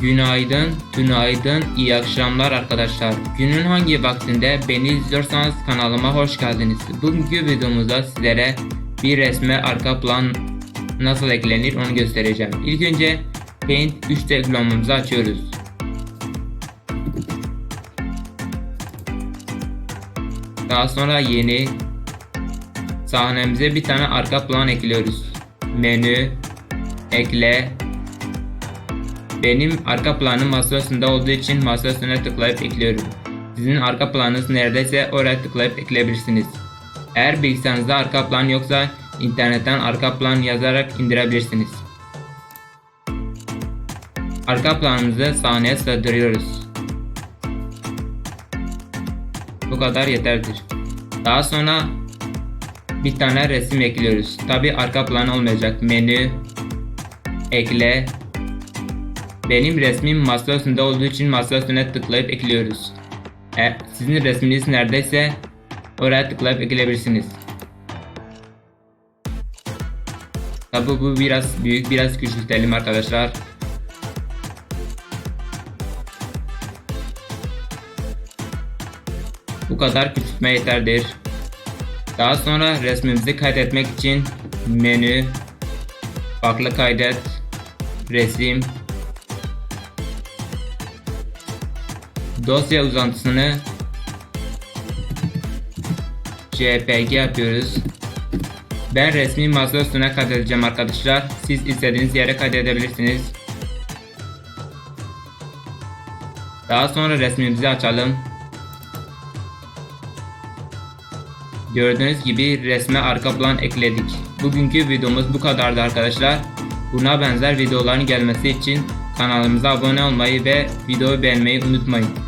Günaydın, günaydın, iyi akşamlar arkadaşlar. Günün hangi vaktinde beni izliyorsanız kanalıma hoş geldiniz. Bugünkü videomuzda sizlere bir resme arka plan nasıl eklenir onu göstereceğim. İlk önce Paint 3 uygulamamızı açıyoruz. Daha sonra yeni sahnemize bir tane arka plan ekliyoruz. Menü, ekle, benim arka planım masa üstünde olduğu için masa üstüne tıklayıp ekliyorum. Sizin arka planınız neredeyse oraya tıklayıp ekleyebilirsiniz. Eğer bilgisayarınızda arka plan yoksa internetten arka plan yazarak indirebilirsiniz. Arka planımızı sahneye sığdırıyoruz. Bu kadar yeterdir. Daha sonra bir tane resim ekliyoruz. Tabi arka plan olmayacak. Menü, ekle, benim resmim masa üstünde olduğu için masa üstüne tıklayıp ekliyoruz. E, sizin resminiz neredeyse oraya tıklayıp ekleyebilirsiniz. Tabi bu biraz büyük biraz küçültelim arkadaşlar. Bu kadar küçültme yeterdir. Daha sonra resmimizi kaydetmek için menü, farklı kaydet, resim, dosya uzantısını JPG yapıyoruz. Ben resmi masa üstüne kaydedeceğim arkadaşlar. Siz istediğiniz yere kaydedebilirsiniz. Daha sonra resmimizi açalım. Gördüğünüz gibi resme arka plan ekledik. Bugünkü videomuz bu kadardı arkadaşlar. Buna benzer videoların gelmesi için kanalımıza abone olmayı ve videoyu beğenmeyi unutmayın.